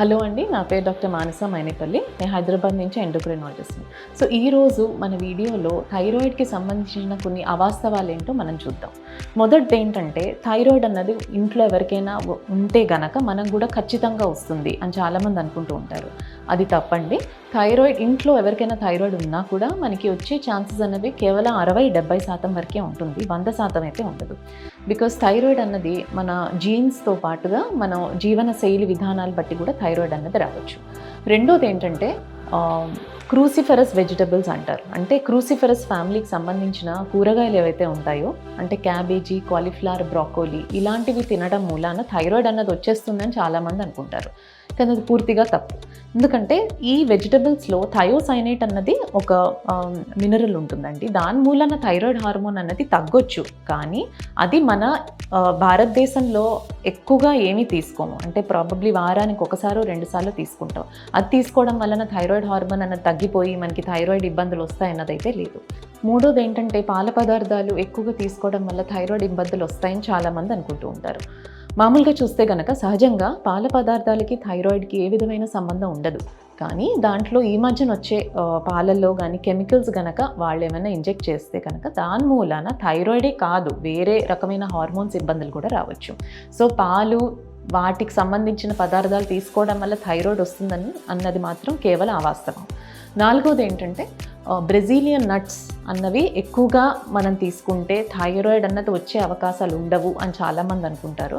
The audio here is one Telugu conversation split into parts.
హలో అండి నా పేరు డాక్టర్ మానస మైనేపల్లి. నేను హైదరాబాద్ నుంచి ఎండోక్రైనాలజిస్ట్ని సో ఈరోజు మన వీడియోలో థైరాయిడ్కి సంబంధించిన కొన్ని అవాస్తవాలు ఏంటో మనం చూద్దాం. మొదటిది ఏంటంటే థైరాయిడ్ అన్నది ఇంట్లో ఎవరికైనా ఉంటే గనక మనం కూడా ఖచ్చితంగా వస్తుంది అని చాలామంది అనుకుంటూ ఉంటారు. అది తప్పండి. థైరాయిడ్ ఇంట్లో ఎవరికైనా థైరాయిడ్ ఉన్నా కూడా మనకి వచ్చే ఛాన్సెస్ అనేవి కేవలం అరవై డెబ్బై శాతం వరకే ఉంటుంది. వంద శాతం అయితే ఉండదు. బికాస్ థైరాయిడ్ అన్నది మన జీన్స్తో పాటుగా మన జీవన శైలి విధానాలు బట్టి కూడా థైరాయిడ్ అన్నది రావచ్చు. రెండోది ఏంటంటే క్రూసిఫెరస్ వెజిటబుల్స్ అంటారు. అంటే క్రూసిఫెరస్ ఫ్యామిలీకి సంబంధించిన కూరగాయలు ఏవైతే ఉంటాయో అంటే క్యాబేజీ కాలీఫ్లవర్ బ్రాకోలీ ఇలాంటివి తినడం మూలాన థైరాయిడ్ అన్నది వచ్చేస్తుందని చాలామంది అనుకుంటారు. కానీ అది పూర్తిగా తప్పు. ఎందుకంటే ఈ వెజిటబుల్స్లో థయోసైనేట్ అన్నది ఒక మినరల్ ఉంటుందండి. దాని మూలన థైరాయిడ్ హార్మోన్ అన్నది తగ్గొచ్చు. కానీ అది మన భారతదేశంలో ఎక్కువగా ఏమీ తీసుకోము. అంటే ప్రాబబ్లీ వారానికి ఒకసారో రెండుసార్లు తీసుకుంటాం. అది తీసుకోవడం వలన థైరాయిడ్ హార్మోన్ అన్నది తగ్గిపోయి మనకి థైరాయిడ్ ఇబ్బందులు వస్తాయన్నదైతే లేదు. మూడోది ఏంటంటే పాల పదార్థాలు ఎక్కువగా తీసుకోవడం వల్ల థైరాయిడ్ ఇబ్బందులు వస్తాయని చాలామంది అనుకుంటూ ఉంటారు. మామూలుగా చూస్తే గనక సహజంగా పాల పదార్థాలకి థైరాయిడ్కి ఏ విధమైన సంబంధం ఉండదు. కానీ దాంట్లో ఈ మధ్యన వచ్చే పాలల్లో కానీ కెమికల్స్ గనక వాళ్ళు ఏమైనా ఇంజెక్ట్ చేస్తే కనుక దాని మూలాన థైరాయిడే కాదు. వేరే రకమైన హార్మోన్స్ ఇబ్బందులు కూడా రావచ్చు. సో పాలు వాటికి సంబంధించిన పదార్థాలు తీసుకోవడం వల్ల థైరాయిడ్ వస్తుందని అన్నది మాత్రం కేవలం అవాస్తవం. నాలుగోది ఏంటంటే బ్రెజీలియన్ నట్స్ అన్నవి ఎక్కువగా మనం తీసుకుంటే థైరాయిడ్ అన్నది వచ్చే అవకాశాలు ఉండవు అని చాలామంది అనుకుంటారు.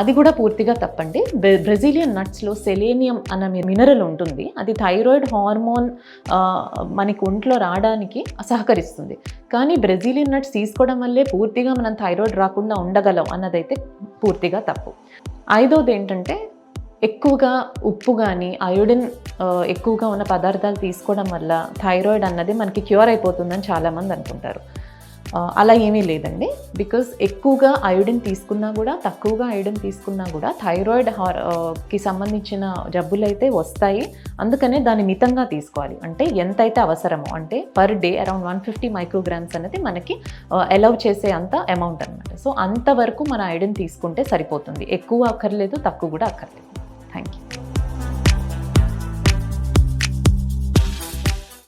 అది కూడా పూర్తిగా తప్పండి. బ్రెజీలియన్ నట్స్లో సెలేనియం అన్న మినరల్ ఉంటుంది. అది థైరాయిడ్ హార్మోన్ మనకి ఒంట్లో రావడానికి సహకరిస్తుంది కానీ బ్రెజీలియన్ నట్స్ తీసుకోవడం వల్లే పూర్తిగా మనం థైరాయిడ్ రాకుండా ఉండగలం అన్నదైతే పూర్తిగా తప్పు. ఐదోది ఏంటంటే ఎక్కువగా ఉప్పు కానీ అయోడిన్ ఎక్కువగా ఉన్న పదార్థాలు తీసుకోవడం వల్ల థైరాయిడ్ అన్నది మనకి క్యూర్ అయిపోతుందని చాలామంది అనుకుంటారు. అలా ఏమీ లేదండి. బికాజ్ ఎక్కువగా అయోడిన్ తీసుకున్నా కూడా తక్కువగా అయోడిన్ తీసుకున్నా కూడా థైరాయిడ్ హార్కి సంబంధించిన జబ్బులు అయితే వస్తాయి. అందుకనే దాన్ని మితంగా తీసుకోవాలి. అంటే ఎంతైతే అవసరమో అంటే per day around one fifty micrograms అనేది మనకి అలౌ చేసే అంత అమౌంట్ అనమాట సో అంతవరకు మన అయోడిన్ తీసుకుంటే సరిపోతుంది. ఎక్కువ అక్కర్లేదు తక్కువ కూడా అక్కర్లేదు. Thank you